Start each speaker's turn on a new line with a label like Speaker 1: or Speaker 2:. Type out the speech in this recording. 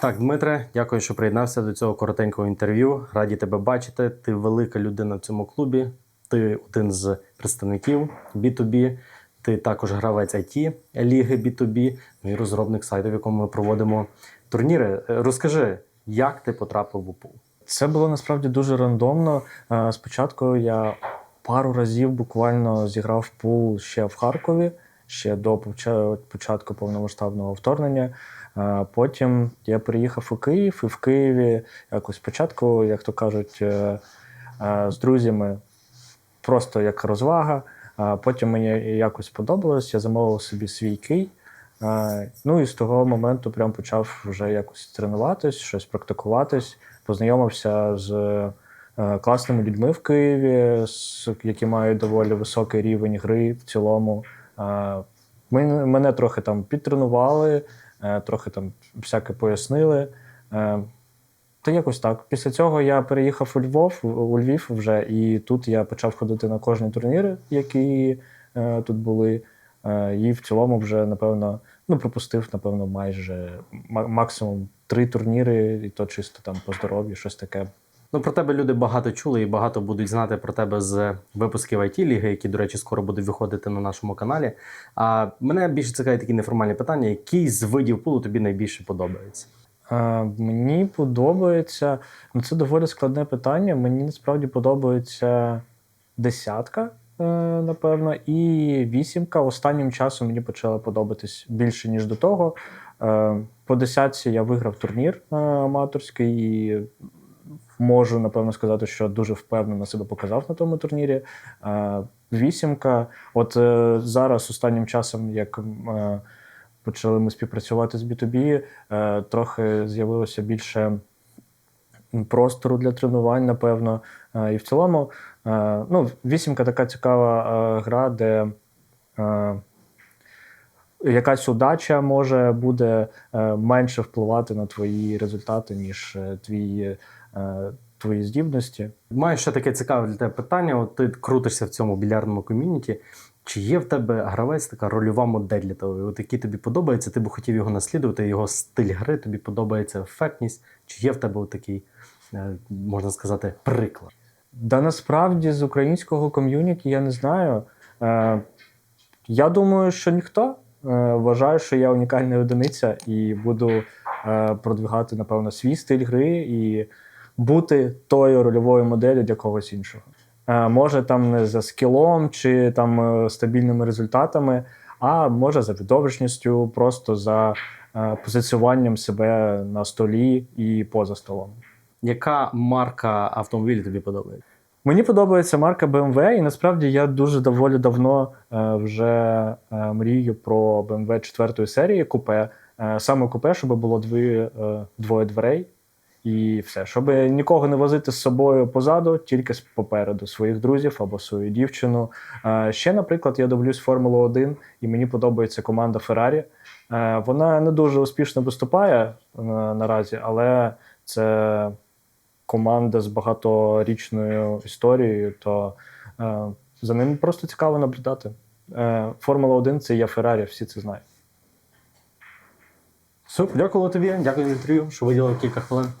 Speaker 1: Так, Дмитре, дякую, що приєднався до цього коротенького інтерв'ю. Раді тебе бачити. Ти велика людина в цьому клубі. Ти один з представників B2B. Ти також гравець IT ліги B2B, ну і розробник сайту, в якому ми проводимо турніри. Е, Розкажи, як ти потрапив в УПУ?
Speaker 2: Це було насправді дуже рандомно. Е, Спочатку я пару разів буквально зіграв пул ще в Харкові, ще до поча- початку повномасштабного вторгнення. Потім я приїхав у Київ, і в Києві якось спочатку, як то кажуть, е, е, з друзями просто як розвага. Потім мені якось сподобалось, я замовив собі свій кий. Ну і з того моменту прям почав вже якось тренуватись, щось практикуватись, познайомився з е, класними людьми в Києві, які мають доволі високий рівень гри в цілому. Мене трохи там підтренували, е, трохи там всяке пояснили. Е, Та якось так. Після цього я переїхав у Львов, у Львів вже, і тут я почав ходити на кожні турніри, які е, тут були. І в цілому вже, напевно, ну, пропустив, напевно, майже максимум три турніри, і то чисто там по здоров'ю, щось таке.
Speaker 1: Ну, про тебе люди багато чули і багато будуть знати про тебе з випусків it ліги, які, до речі, скоро будуть виходити на нашому каналі. А мене більше цікавить такі неформальні питання: який з видів пулу тобі найбільше подобається?
Speaker 2: Е, Мені подобається. Ну, це доволі складне питання. Мені насправді подобається десятка, е, напевно, і вісімка. Останнім часом мені почала подобатись більше, ніж до того. Е, По десятці я виграв турнір е, аматорський можу, напевно, сказати, що дуже впевнено себе показав на тому турнірі. Е, Вісімка. От е, зараз, останнім часом, як е, почали ми співпрацювати з B2B, е, трохи з'явилося більше простору для тренувань, напевно. І в цілому, ну, вісімка така цікава гра, де якась удача може буде е, менше впливати на твої результати, ніж е, твої, е, твої здібності.
Speaker 1: Маю ще таке цікаве для тебе питання. От ти крутишся в цьому білярному ком'юніті. Чи є в тебе гравець така рольова модель для тебе? От який тобі подобається, ти б хотів його наслідувати, його стиль гри, тобі подобається ефектність. Чи є в тебе от такий, можна сказати, приклад?
Speaker 2: Да насправді з українського ком'юніті я не знаю. Я думаю, що ніхто. Е, вважаю, що я унікальна одиниця і буду е, продвигати, напевно, свій стиль гри і бути тою рольовою моделлю для когось іншого. Е, може, там не за скілом чи там стабільними результатами, а може за відовищністю, просто за позиціюванням себе на столі і поза столом.
Speaker 1: Яка марка автомобілів тобі подобається?
Speaker 2: Мені подобається марка BMW, і насправді я дуже доволі давно е, вже е, мрію про BMW 4 серії купе. Е, саме купе, щоб було дві, е, двоє дверей і все. Щоб нікого не возити з собою позаду, тільки попереду своїх друзів або свою дівчину. Ще, наприклад, я дивлюсь Формулу 1, і мені подобається команда. Е, вона не дуже успішно виступає наразі, але це команда з багаторічною історією, то е, за ним просто цікаво наблюдати. Е, Формула 1 це є Феррарі, всі це знають.
Speaker 1: Супер, дякую тобі, дякую за інтерв'ю, що виділив кілька хвилин.